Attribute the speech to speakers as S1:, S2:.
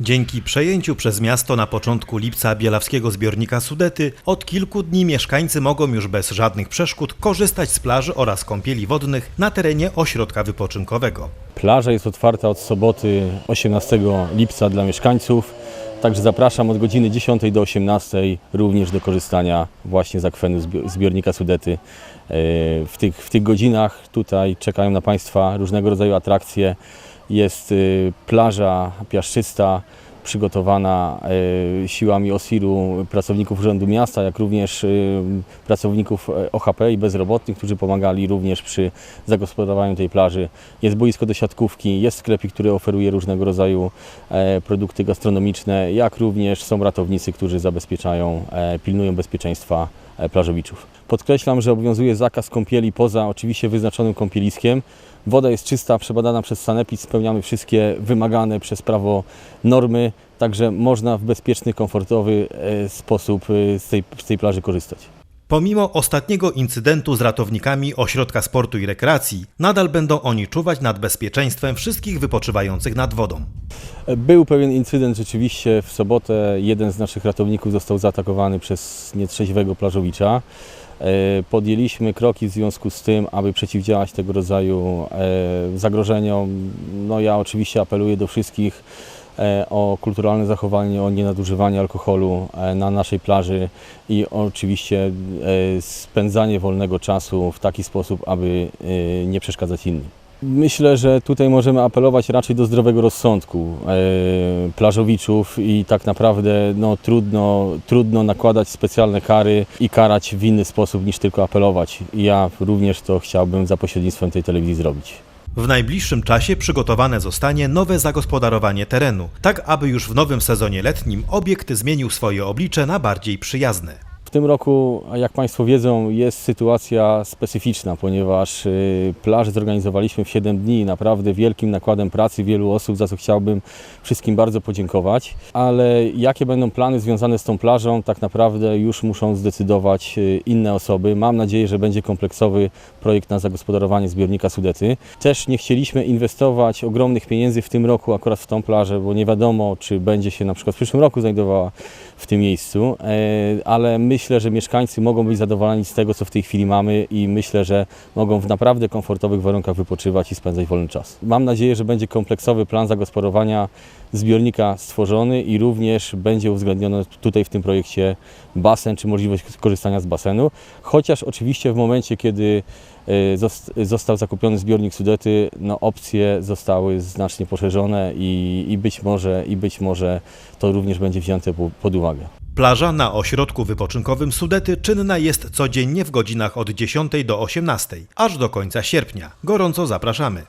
S1: Dzięki przejęciu przez miasto na początku lipca bielawskiego zbiornika Sudety od kilku dni mieszkańcy mogą już bez żadnych przeszkód korzystać z plaży oraz kąpieli wodnych na terenie ośrodka wypoczynkowego.
S2: Plaża jest otwarta od soboty 18 lipca dla mieszkańców, także zapraszam od godziny 10 do 18 również do korzystania właśnie z akwenu zbi- zbiornika Sudety. E, W tych, w tych godzinach tutaj czekają na Państwa różnego rodzaju atrakcje. Jest y, plaża piaszczysta przygotowana e, siłami OSIR-u pracowników Urzędu Miasta, jak również y, pracowników OHP i bezrobotnych, którzy pomagali również przy zagospodarowaniu tej plaży. Jest boisko do siatkówki, jest sklepik, który oferuje różnego rodzaju e, produkty gastronomiczne, jak również są ratownicy, którzy zabezpieczają, e, pilnują bezpieczeństwa e, plażowiczów. Podkreślam, że obowiązuje zakaz kąpieli poza oczywiście wyznaczonym kąpieliskiem. Woda jest czysta, przebadana przez Sanepid, spełniamy wszystkie wymagane przez prawo normy, także można w bezpieczny, komfortowy e, sposób e, z tej, z tej plaży korzystać.
S1: Pomimo ostatniego incydentu z ratownikami ośrodka sportu i rekreacji, nadal będą oni czuwać nad bezpieczeństwem wszystkich wypoczywających nad wodą.
S2: Był pewien incydent rzeczywiście w sobotę. Jeden z naszych ratowników został zaatakowany przez nietrzeźwego plażowicza. E, Podjęliśmy kroki w związku z tym, aby przeciwdziałać tego rodzaju e, zagrożeniom. No ja oczywiście apeluję do wszystkich e, o kulturalne zachowanie, o nienadużywanie alkoholu na naszej plaży i oczywiście spędzanie wolnego czasu w taki sposób, aby nie przeszkadzać innym. Myślę, że tutaj możemy apelować raczej do zdrowego rozsądku e, plażowiczów i tak naprawdę no, trudno, trudno nakładać specjalne kary i karać w inny sposób niż tylko apelować. Ja również to chciałbym za pośrednictwem tej telewizji zrobić.
S1: W najbliższym czasie przygotowane zostanie nowe zagospodarowanie terenu, tak aby już w nowym sezonie letnim obiekt zmienił swoje oblicze na bardziej przyjazne.
S2: Tym roku, jak Państwo wiedzą, jest sytuacja specyficzna, ponieważ y, plaż zorganizowaliśmy w 7 dni, naprawdę wielkim nakładem pracy wielu osób, za co chciałbym wszystkim bardzo podziękować. Ale jakie będą plany związane z tą plażą, tak naprawdę już muszą zdecydować y, inne osoby. Mam nadzieję, że będzie kompleksowy projekt na zagospodarowanie zbiornika Sudety. Też nie chcieliśmy inwestować ogromnych pieniędzy w tym roku akurat w tą plażę, bo nie wiadomo, czy będzie się na przykład w przyszłym roku znajdowała w tym miejscu, e, ale myślę, że mieszkańcy mogą być zadowoleni z tego, co w tej chwili mamy i myślę, że mogą w naprawdę komfortowych warunkach wypoczywać i spędzać wolny czas. Mam nadzieję, że będzie kompleksowy plan zagospodarowania zbiornika stworzony i również będzie uwzględniony tutaj w tym projekcie basen czy możliwość korzystania z basenu, chociaż oczywiście w momencie, kiedy e, zost- został zakupiony zbiornik Sudety, no opcje zostały znacznie poszerzone i, i, być, może, i być może to również będzie wzięte po- pod uwagę.
S1: Plaża na ośrodku wypoczynkowym Sudety czynna jest codziennie w godzinach od 10 do 18, aż do końca sierpnia. Gorąco zapraszamy.